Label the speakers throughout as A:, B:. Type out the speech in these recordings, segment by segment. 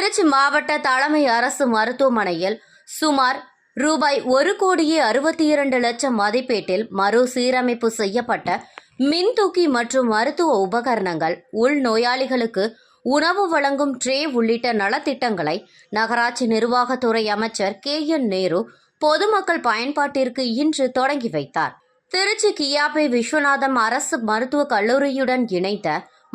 A: திருச்சி மாவட்ட தலைமை அரசு மருத்துவமனையில் சுமார் ரூபாய் ஒரு கோடியே அறுபத்தி இரண்டு லட்சம் மதிப்பீட்டில் மறு சீரமைப்பு செய்யப்பட்ட மின்தூக்கி மற்றும் மருத்துவ உபகரணங்கள் உள் நோயாளிகளுக்கு உணவு வழங்கும் ட்ரே உள்ளிட்ட நலத்திட்டங்களை நகராட்சி நிர்வாகத்துறை அமைச்சர் கே என் நேரு பொதுமக்கள் பயன்பாட்டிற்கு இன்று தொடங்கி வைத்தார் திருச்சி கியாபை விஸ்வநாதம் அரசு மருத்துவக் கல்லூரியுடன் இணைந்த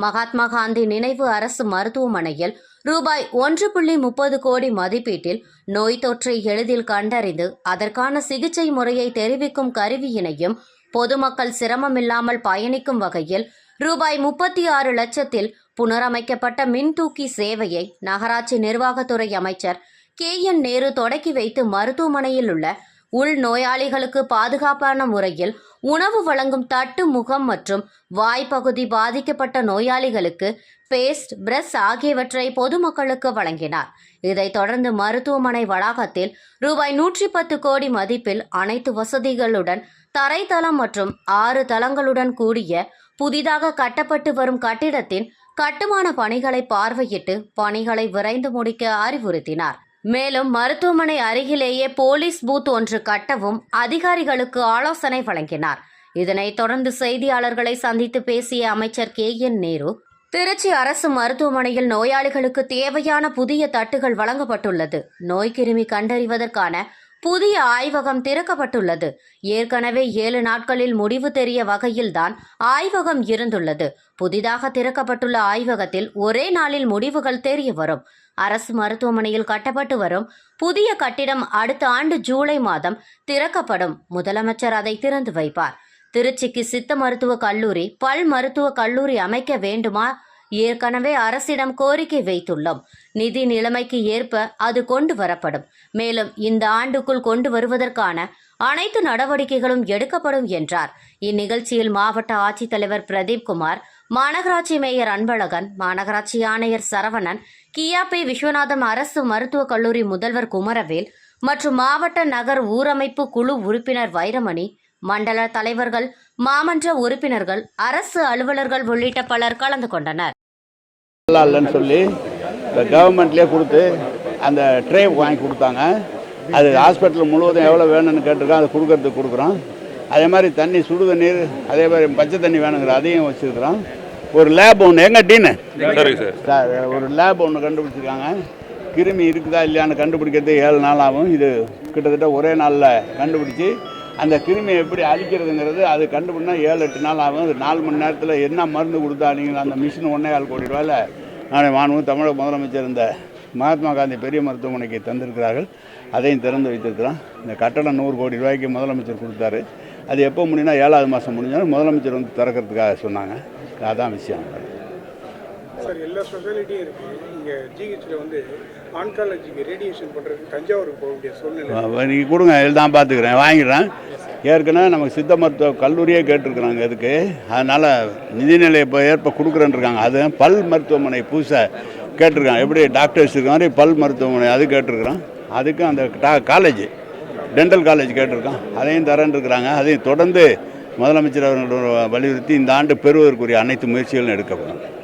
A: மகாத்மா காந்தி நினைவு அரசு மருத்துவமனையில் ரூபாய் ஒன்று புள்ளி முப்பது கோடி மதிப்பீட்டில் நோய் தொற்றை எளிதில் கண்டறிந்து அதற்கான சிகிச்சை முறையை தெரிவிக்கும் கருவியினையும் பொதுமக்கள் சிரமமில்லாமல் பயணிக்கும் வகையில் ரூபாய் முப்பத்தி ஆறு லட்சத்தில் புனரமைக்கப்பட்ட மின்தூக்கி சேவையை நகராட்சி நிர்வாகத்துறை அமைச்சர் கே என் நேரு தொடக்கி வைத்து மருத்துவமனையில் உள்ள உள் நோயாளிகளுக்கு பாதுகாப்பான முறையில் உணவு வழங்கும் தட்டு முகம் மற்றும் வாய்ப்பகுதி பாதிக்கப்பட்ட நோயாளிகளுக்கு பேஸ்ட் பிரஷ் ஆகியவற்றை பொதுமக்களுக்கு வழங்கினார் இதைத் தொடர்ந்து மருத்துவமனை வளாகத்தில் ரூபாய் நூற்றி பத்து கோடி மதிப்பில் அனைத்து வசதிகளுடன் தரைத்தளம் மற்றும் ஆறு தளங்களுடன் கூடிய புதிதாக கட்டப்பட்டு வரும் கட்டிடத்தின் கட்டுமான பணிகளை பார்வையிட்டு பணிகளை விரைந்து முடிக்க அறிவுறுத்தினார் மேலும் மருத்துவமனை அருகிலேயே போலீஸ் பூத் ஒன்று கட்டவும் அதிகாரிகளுக்கு ஆலோசனை வழங்கினார் இதனைத் தொடர்ந்து செய்தியாளர்களை சந்தித்து பேசிய அமைச்சர் கே என் நேரு திருச்சி அரசு மருத்துவமனையில் நோயாளிகளுக்கு தேவையான புதிய தட்டுகள் வழங்கப்பட்டுள்ளது நோய்க்கிருமி கண்டறிவதற்கான புதிய ஆய்வகம் திறக்கப்பட்டுள்ளது ஏற்கனவே ஏழு நாட்களில் முடிவு தெரிய வகையில்தான் ஆய்வகம் இருந்துள்ளது புதிதாக திறக்கப்பட்டுள்ள ஆய்வகத்தில் ஒரே நாளில் முடிவுகள் தெரிய வரும் அரசு மருத்துவமனையில் கட்டப்பட்டு வரும் புதிய கட்டிடம் அடுத்த ஆண்டு ஜூலை மாதம் திறக்கப்படும் முதலமைச்சர் அதை திறந்து வைப்பார் திருச்சிக்கு சித்த மருத்துவக் கல்லூரி பல் மருத்துவக் கல்லூரி அமைக்க வேண்டுமா ஏற்கனவே அரசிடம் கோரிக்கை வைத்துள்ளோம் நிதி நிலைமைக்கு ஏற்ப அது கொண்டு வரப்படும் மேலும் இந்த ஆண்டுக்குள் கொண்டு வருவதற்கான அனைத்து நடவடிக்கைகளும் எடுக்கப்படும் என்றார் இந்நிகழ்ச்சியில் மாவட்ட ஆட்சித்தலைவர் பிரதீப் குமார் மாநகராட்சி மேயர் அன்பழகன் மாநகராட்சி ஆணையர் சரவணன் கியாபி விஸ்வநாதம் அரசு மருத்துவக் கல்லூரி முதல்வர் குமரவேல் மற்றும் மாவட்ட நகர் ஊரமைப்பு குழு உறுப்பினர் வைரமணி மண்டல தலைவர்கள் மாமன்ற உறுப்பினர்கள் அரசு அலுவலர்கள் உள்ளிட்ட பலர் கலந்து கொண்டனர்
B: நல்லா இல்லைன்னு சொல்லி இந்த கவர்மெண்ட்லேயே கொடுத்து அந்த ட்ரே வாங்கி கொடுத்தாங்க அது ஹாஸ்பிட்டல் முழுவதும் எவ்வளோ வேணும்னு கேட்டிருக்கோம் அதை கொடுக்கறதுக்கு கொடுக்குறோம் அதே மாதிரி தண்ணி சுடு தண்ணீர் அதே மாதிரி பச்சை தண்ணி வேணுங்கிற அதையும் வச்சுருக்குறோம் ஒரு லேப் ஒன்று எங்கே டீனு சார் ஒரு லேப் ஒன்று கண்டுபிடிச்சிருக்காங்க கிருமி இருக்குதா இல்லையான்னு கண்டுபிடிக்கிறது ஏழு நாள் ஆகும் இது கிட்டத்தட்ட ஒரே நாளில் கண்டுபிடிச்சி அந்த கிருமியை எப்படி அழிக்கிறதுங்கிறது அது கண்டுபிடினா ஏழு எட்டு நாள் ஆகும் அது நாலு மணி நேரத்தில் என்ன மருந்து கொடுத்தா நீங்கள் அந்த மிஷின் ஒன்றே ஆள் கோடி ரூபாயில் நாளை மாண்பு தமிழக முதலமைச்சர் இந்த மகாத்மா காந்தி பெரிய மருத்துவமனைக்கு தந்திருக்கிறார்கள் அதையும் திறந்து வைத்திருக்கிறோம் இந்த கட்டணம் நூறு கோடி ரூபாய்க்கு முதலமைச்சர் கொடுத்தாரு அது எப்போ முடியும்னா ஏழாவது மாதம் முடிஞ்சாலும் முதலமைச்சர் வந்து திறக்கிறதுக்காக சொன்னாங்க அதான் விஷயம்
C: சார் எல்லா ஸ்பெஷாலிட்டியும் இருக்குது இங்கே ஜிஹெச்சில் வந்து ஆன்காலஜிக்கு ரேடியேஷன் பண்ணுறதுக்கு தஞ்சாவூருக்கு போக வேண்டிய
B: சூழ்நிலை நீங்கள் கொடுங்க எல்லாம் பார்த்துக்கிறேன் வாங்கிடுறேன் ஏற்கனவே நமக்கு சித்த மருத்துவ கல்லூரியே கேட்டிருக்கிறாங்க அதுக்கு அதனால் நிதிநிலை இப்போ ஏற்ப கொடுக்குறேன்னு இருக்காங்க அது பல் மருத்துவமனை புதுசாக கேட்டிருக்காங்க எப்படி டாக்டர்ஸ் இருக்க மாதிரி பல் மருத்துவமனை அது கேட்டிருக்கிறோம் அதுக்கு அந்த டா காலேஜ் டென்டல் காலேஜ் கேட்டிருக்கோம் அதையும் தரேன் இருக்கிறாங்க அதையும் தொடர்ந்து முதலமைச்சர் அவர்களோட வலியுறுத்தி இந்த ஆண்டு பெறுவதற்குரிய அனைத்து முயற்சிகளும் எடுக்கப்படும்